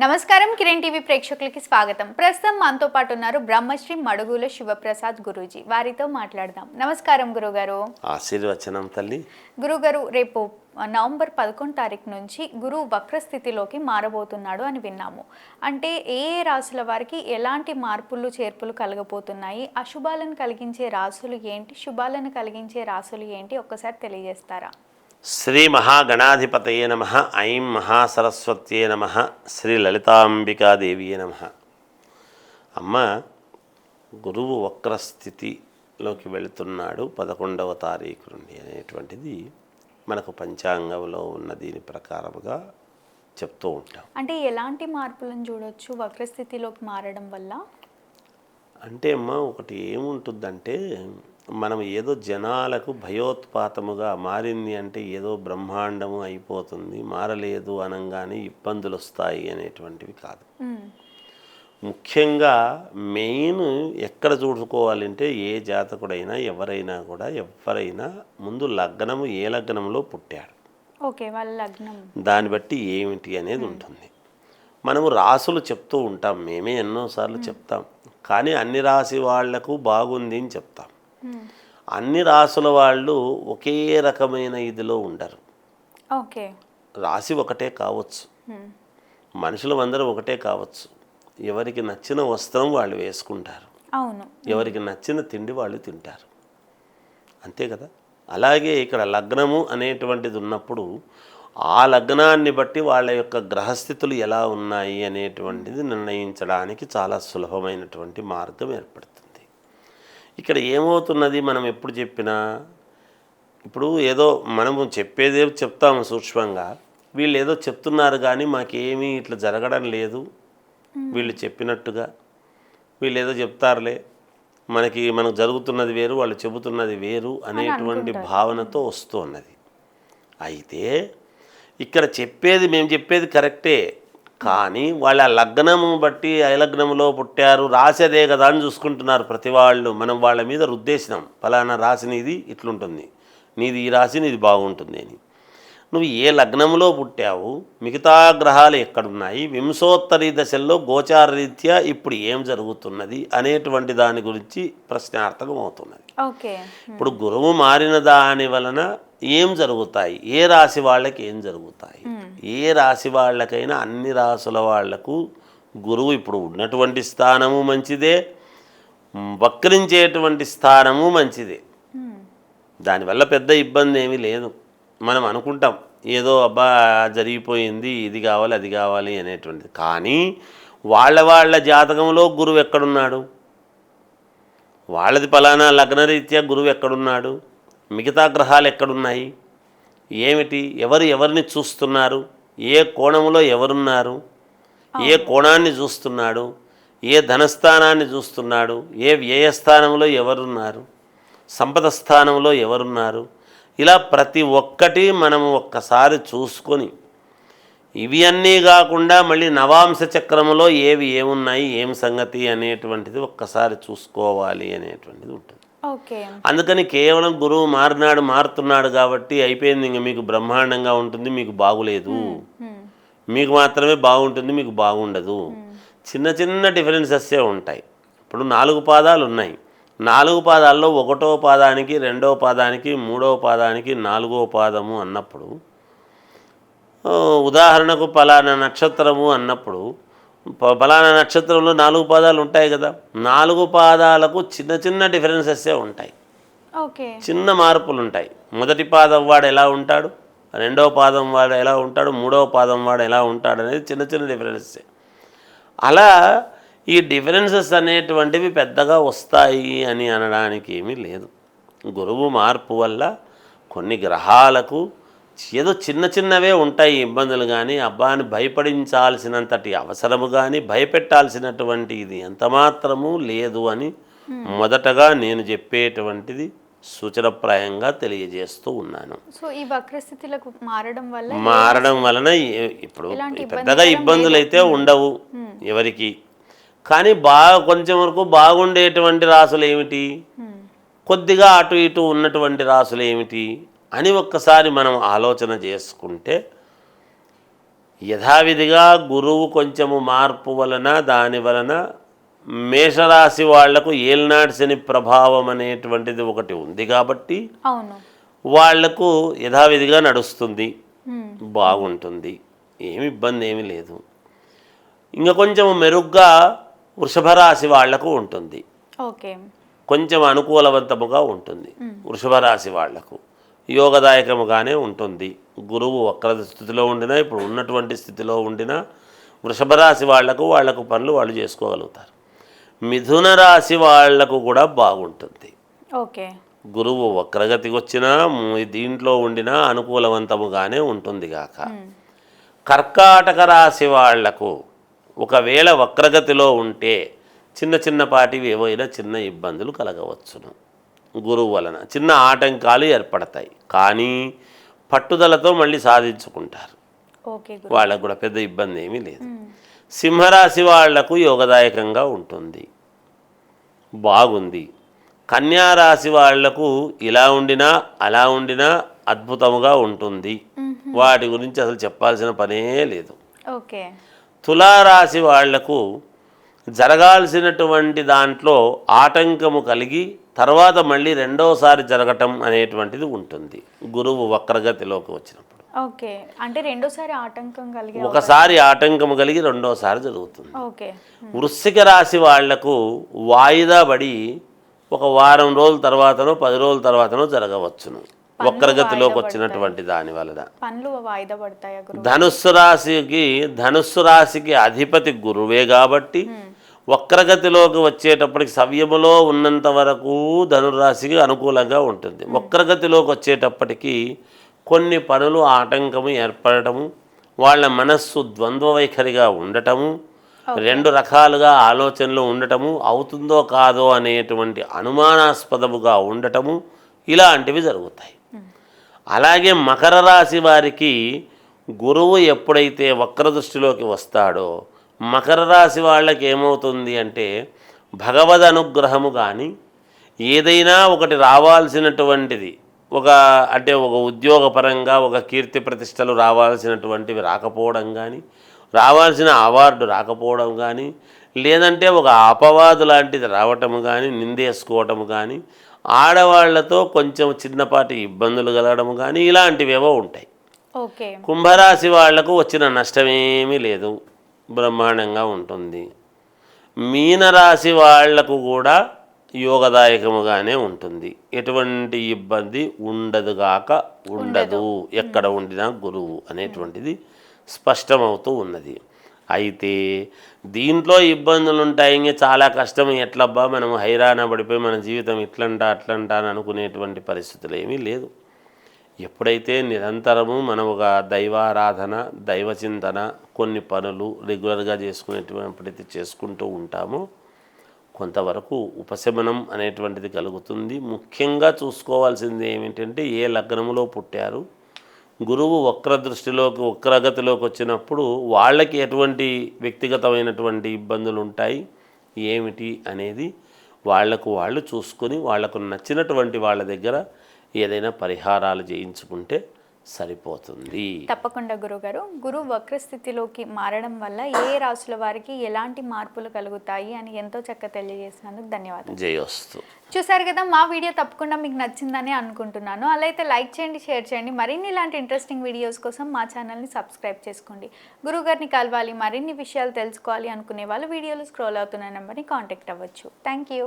నమస్కారం కిరణ్ టీవీ ప్రేక్షకులకి స్వాగతం. ప్రస్తుతం మనతో పాటు ఉన్నారు బ్రహ్మశ్రీ మడుగుల శివప్రసాద్ గురూజీ. వారితో మాట్లాడదాం. నమస్కారం గురుగారు. ఆశీర్వచనం తల్లి. గురుగారు రేపు నవంబర్ పదకొండు తారీఖు నుంచి గురువు వక్రస్థితిలోకి మారబోతున్నాడు అని విన్నాము. అంటే ఏ ఏ రాసుల వారికి ఎలాంటి మార్పులు చేర్పులు కలగబోతున్నాయి? అశుభాలను కలిగించే రాసులు ఏంటి? శుభాలను కలిగించే రాసులు ఏంటి? ఒక్కసారి తెలియజేస్తారా? శ్రీ మహాగణాధిపతయే నమ ఐం మహాసరస్వత్యే నమ శ్రీ లలితాంబికాదేవియే నమ. అమ్మ గురువు వక్రస్థితిలోకి వెళుతున్నాడు పదకొండవ తారీఖు నుండి అనేటువంటిది మనకు పంచాంగంలో ఉన్న దీని ప్రకారముగా చెప్తూ ఉంటాం. అంటే ఎలాంటి మార్పులను చూడొచ్చు వక్రస్థితిలోకి మారడం వల్ల? అంటే అమ్మ ఒకటి ఏముంటుందంటే మనం ఏదో జనాలకు భయోత్పాతముగా మారింది అంటే ఏదో బ్రహ్మాండము అయిపోతుంది మారలేదు అనగానే ఇబ్బందులు వస్తాయి అనేటువంటివి కాదు. ముఖ్యంగా మెయిన్ ఎక్కడ చూసుకోవాలంటే ఏ జాతకుడైనా ఎవరైనా కూడా ఎవరైనా ముందు లగ్నము ఏ లగ్నంలో పుట్టాడు. ఓకే వాళ్ళ లగ్నం. దాన్ని బట్టి ఏమిటి అనేది ఉంటుంది. మనము రాసులు చెప్తూ ఉంటాం మేమే ఎన్నోసార్లు చెప్తాం కానీ అన్ని రాశి వాళ్ళకు బాగుంది అని చెప్తాం. అన్ని రాసుల వాళ్ళు ఒకే రకమైన ఇదిలో ఉండరు. ఓకే. రాశి ఒకటే కావచ్చు. మనుషులు అందరూ ఒకటే కావచ్చు. ఎవరికి నచ్చిన వస్త్రం వాళ్ళు వేసుకుంటారు. అవును. ఎవరికి నచ్చిన తిండి వాళ్ళు తింటారు. అంతే కదా? అలాగే ఇక్కడ లగ్నము అనేటువంటిది ఉన్నప్పుడు ఆ లగ్నాన్ని బట్టి వాళ్ళ యొక్క గ్రహస్థితులు ఎలా ఉన్నాయి అనేటువంటిది నిర్ణయించడానికి చాలా సులభమైనటువంటి మార్గం ఏర్పడుతుంది. ఇక్కడ ఏమవుతున్నది మనం ఎప్పుడు చెప్పినా? ఇప్పుడు ఏదో మనము చెప్పేదే చెప్తాము సూక్ష్మంగా. వీళ్ళు ఏదో చెప్తున్నారు కానీ మాకేమీ ఇట్లా జరగడం లేదు. వీళ్ళు చెప్పినట్టుగా. వీళ్ళు ఏదో చెప్తారులే. మనకి మనకు జరుగుతున్నది వేరు వాళ్ళు చెబుతున్నది వేరు అనేటువంటి భావనతో వస్తున్నది. అయితే ఇక్కడ చెప్పేది మేము చెప్పేది కరెక్టే. కానీ వాళ్ళ లగ్నము బట్టి ఏ లగ్నంలో పుట్టారు రాసేదే కదా అని చూసుకుంటున్నారు ప్రతి వాళ్ళు మనం వాళ్ళ మీద రుద్దేశం ఫలానా రాసి నీది ఇట్లుంటుంది. నీది ఈ రాసి నీది బాగుంటుంది అని. నువ్వు ఏ లగ్నంలో పుట్టావు? మిగతా గ్రహాలు ఎక్కడున్నాయి? వింశోత్తరి దశల్లో గోచార రీత్యా ఇప్పుడు ఏం జరుగుతున్నది? అనేటువంటి దాని గురించి ప్రశ్నార్థకం అవుతున్నది ఓకే. ఇప్పుడు గురువు మారిన దాని వలన ఏం జరుగుతాయి? ఏ రాశి వాళ్ళకి ఏం జరుగుతాయి? ఏ రాశి వాళ్ళకైనా అన్ని రాసుల వాళ్ళకు గురువు ఇప్పుడు ఉన్నటువంటి స్థానము మంచిదే. వక్రించేటువంటి స్థానము మంచిదే. దానివల్ల పెద్ద ఇబ్బంది ఏమీ లేదు. మనం అనుకుంటాం ఏదో అబ్బా జరిగిపోయింది ఇది కావాలి అది కావాలి అనేటువంటిది. కానీ వాళ్ళ వాళ్ళ జాతకంలో గురువు ఎక్కడున్నాడు? వాళ్ళది ఫలానా లగ్నరీత్యా గురువు ఎక్కడున్నాడు? మిగతా గ్రహాలు ఎక్కడున్నాయి? ఏమిటి? ఎవరు ఎవరిని చూస్తున్నారు? ఏ కోణంలో ఎవరున్నారు? ఏ కోణాన్ని చూస్తున్నాడు? ఏ ధనస్థానాన్ని చూస్తున్నాడు? ఏ వ్యయస్థానంలో ఎవరున్నారు? సంపద స్థానంలో ఎవరున్నారు? ఇలా ప్రతి ఒక్కటి మనము ఒక్కసారి చూసుకొని ఇవి అన్నీ కాకుండా మళ్ళీ నవాంశ చక్రములో ఏవి ఏమున్నాయి? ఏం సంగతి? అనేటువంటిది ఒక్కసారి చూసుకోవాలి అనేటువంటిది ఉంటుంది. అందుకని కేవలం గురువు మారినాడు మారుతున్నాడు కాబట్టి అయిపోయింది ఇంక మీకు బ్రహ్మాండంగా ఉంటుంది మీకు బాగులేదు. మీకు మాత్రమే బాగుంటుంది మీకు బాగుండదు. చిన్న చిన్న డిఫరెన్సెస్సే ఉంటాయి. ఇప్పుడు నాలుగు పాదాలు ఉన్నాయి. నాలుగు పాదాల్లో ఒకటో పాదానికి రెండో పాదానికి మూడో పాదానికి నాలుగో పాదము అన్నప్పుడు ఉదాహరణకు పలానా నక్షత్రము అన్నప్పుడు పలానా నక్షత్రంలో నాలుగు పాదాలు ఉంటాయి కదా నాలుగు పాదాలకు చిన్న చిన్న డిఫరెన్సెస్సే ఉంటాయి. ఓకే. చిన్న మార్పులు ఉంటాయి మొదటి పాదం వాడు ఎలా ఉంటాడు రెండవ పాదం వాడు ఎలా ఉంటాడు మూడవ పాదం వాడు ఎలా ఉంటాడు అనేది చిన్న చిన్న డిఫరెన్సెస్ అలా ఈ డిఫరెన్సెస్ అనేటువంటివి పెద్దగా వస్తాయి అని అనడానికి ఏమీ లేదు. గురువు మార్పు వల్ల కొన్ని గ్రహాలకు ఏదో చిన్న చిన్నవే ఉంటాయి ఇబ్బందులు కానీ అబ్బాని భయపడించాల్సినంతటి అవసరము కానీ భయపెట్టాల్సినటువంటి ఇది ఎంతమాత్రము లేదు అని మొదటగా నేను చెప్పేటువంటిది సూచనప్రాయంగా తెలియజేస్తూ ఉన్నాను. సో ఈ వక్రస్థితిలకు మారడం వల్ల మారడం వలన ఇప్పుడు పెద్దగా ఇబ్బందులు అయితే ఉండవు ఎవరికి. కానీ బాగా కొంచెం వరకు బాగుండేటువంటి రాసులు ఏమిటి? ఉమ్, కొద్దిగా అటు ఇటు ఉన్నటువంటి రాసులు ఏమిటి? అని ఒక్కసారి మనం ఆలోచన చేసుకుంటే యథావిధిగా గురువు కొంచెము మార్పు వలన దాని వలన మేషరాశి వాళ్ళకు ఏల్నాటి శని ప్రభావం అనేటువంటిది ఒకటి ఉంది కాబట్టి వాళ్ళకు యథావిధిగా నడుస్తుంది. బాగుంటుంది. ఏమి ఇబ్బంది ఏమీ లేదు. ఇంకా కొంచెం మెరుగ్గా వృషభ రాశి వాళ్ళకు ఉంటుంది. ఓకే. కొంచెం అనుకూలవంతముగా ఉంటుంది. వృషభ రాశి వాళ్ళకు. యోగదాయకముగానే ఉంటుంది. గురువు వక్ర స్థితిలో ఉండినా ఇప్పుడు ఉన్నటువంటి స్థితిలో ఉండినా వృషభ రాశి వాళ్ళకు వాళ్ళకు పనులు వాళ్ళు చేసుకోగలుగుతారు. మిథున రాశి వాళ్ళకు కూడా బాగుంటుంది. ఓకే. గురువు వక్రగతికి వచ్చినా దీంట్లో ఉండినా అనుకూలవంతముగానే ఉంటుంది గాక. కర్కాటక రాశి వాళ్ళకు ఒకవేళ వక్రగతిలో ఉంటే చిన్న చిన్నపాటివి ఏవైనా చిన్న ఇబ్బందులు కలగవచ్చును. గురువు వలన చిన్న ఆటంకాలు ఏర్పడతాయి. కానీ పట్టుదలతో మళ్ళీ సాధించుకుంటారు. వాళ్ళకు కూడా పెద్ద ఇబ్బంది ఏమీ లేదు. సింహరాశి వాళ్ళకు యోగదాయకంగా ఉంటుంది. బాగుంది. కన్యారాశి వాళ్ళకు ఇలా ఉండినా అలా ఉండినా అద్భుతముగా ఉంటుంది. వాటి గురించి అసలు చెప్పాల్సిన పనే లేదు. ఓకే. తులారాశి వాళ్ళకు జరగాల్సినటువంటి దాంట్లో ఆటంకము కలిగి తర్వాత మళ్ళీ రెండోసారి జరగటం అనేటువంటిది ఉంటుంది. గురువు వక్రగతిలోకి వచ్చినప్పుడు. ఓకే. అంటే రెండోసారి ఆటంకం కలిగే ఒకసారి ఆటంకము కలిగి రెండోసారి జరుగుతుంది. ఓకే. వృశ్చిక రాశి వాళ్ళకు వాయిదా పడి ఒక వారం రోజుల తర్వాతనో పది రోజుల తర్వాతనో జరగవచ్చును. వక్రగతిలోకి వచ్చినటువంటి దాని వలన. పనులు వాయిదా పడతాయా గురు ధనుస్సు రాశికి ధనుస్సు రాశికి అధిపతి గురువే కాబట్టి వక్రగతిలోకి వచ్చేటప్పటికి సవ్యములో ఉన్నంత వరకు ధనురాశికి అనుకూలంగా ఉంటుంది. వక్రగతిలోకి వచ్చేటప్పటికి కొన్ని పనులు ఆటంకము ఏర్పడటము వాళ్ళ మనస్సు ద్వంద్వ వైఖరిగా ఉండటము రెండు రకాలుగా ఆలోచనలు ఉండటము అవుతుందో కాదో అనేటువంటి అనుమానాస్పదముగా ఉండటము ఇలాంటివి జరుగుతాయి. అలాగే మకర రాశి వారికి గురువు ఎప్పుడైతే వక్ర దృష్టిలోకి వస్తాడో మకర రాశి వాళ్ళకి ఏమవుతుంది అంటే భగవద్ అనుగ్రహము కానీ ఏదైనా ఒకటి రావాల్సినటువంటిది ఒక అంటే ఒక ఉద్యోగపరంగా ఒక కీర్తి ప్రతిష్టలు రావాల్సినటువంటివి రాకపోవడం కానీ రావాల్సిన అవార్డు రాకపోవడం కానీ లేదంటే ఒక అపవాదు లాంటిది రావటం కానీ నిందేసుకోవటం కానీ ఆడవాళ్ళతో కొంచెం చిన్నపాటి ఇబ్బందులు కలగడం కానీ ఇలాంటివేవో ఉంటాయి. ఓకే. కుంభరాశి వాళ్ళకు వచ్చిన నష్టమేమీ లేదు. బ్రహ్మాండంగా ఉంటుంది. మీనరాశి వాళ్ళకు కూడా యోగదాయకముగానే ఉంటుంది. ఎటువంటి ఇబ్బంది ఉండదుగాక ఉండదు. ఎక్కడ ఉండినా గురువు అనేటువంటిది స్పష్టమవుతూ ఉన్నది. అయితే దీంట్లో ఇబ్బందులు ఉంటాయి ఇంకా చాలా కష్టం. ఎట్లబ్బా? మనం హైరాణ పడిపోయి మన జీవితం ఇట్లంటా అట్లంటా అని అనుకునేటువంటి పరిస్థితులు ఏమీ లేదు. ఎప్పుడైతే నిరంతరము మనం ఒక దైవారాధన దైవచింతన కొన్ని పనులు రెగ్యులర్గా చేసుకునేటువంటిది చేసుకుంటూ ఉంటామో కొంతవరకు ఉపశమనం అనేటువంటిది కలుగుతుంది. ముఖ్యంగా చూసుకోవాల్సింది ఏమిటంటే ఏ లగ్నములో పుట్టారు గురువు వక్ర దృష్టిలోకి వక్రగతిలోకి వచ్చినప్పుడు వాళ్ళకి ఎటువంటి వ్యక్తిగతమైనటువంటి ఇబ్బందులు ఉంటాయి ఏమిటి అనేది వాళ్ళకు వాళ్ళు చూసుకొని వాళ్ళకు నచ్చినటువంటి వాళ్ళ దగ్గర ఏదైనా పరిహారాలు చేయించుకుంటే సరిపోతుంది. తప్పకుండా గురుగారు. గురువు వక్రస్థితిలోకి మారడం వల్ల ఏ రాశుల వారికి ఎలాంటి మార్పులు కలుగుతాయి అని ఎంతో చక్కగా తెలియజేసినందుకు ధన్యవాదాలు. జయోస్తు. చూసారు కదా మా వీడియో తప్పకుండా మీకు నచ్చిందని అనుకుంటున్నాను. అలా అయితే లైక్ చేయండి షేర్ చేయండి. మరిన్ని ఇలాంటి ఇంట్రెస్టింగ్ వీడియోస్ కోసం మా ఛానల్ని సబ్స్క్రైబ్ చేసుకోండి. గురుగారిని కలవాలి మరిన్ని విషయాలు తెలుసుకోవాలి అనుకునే వాళ్ళు వీడియోలు స్క్రోల్ అవుతున్న నెంబర్ని కాంటాక్ట్ అవ్వచ్చు. Thank you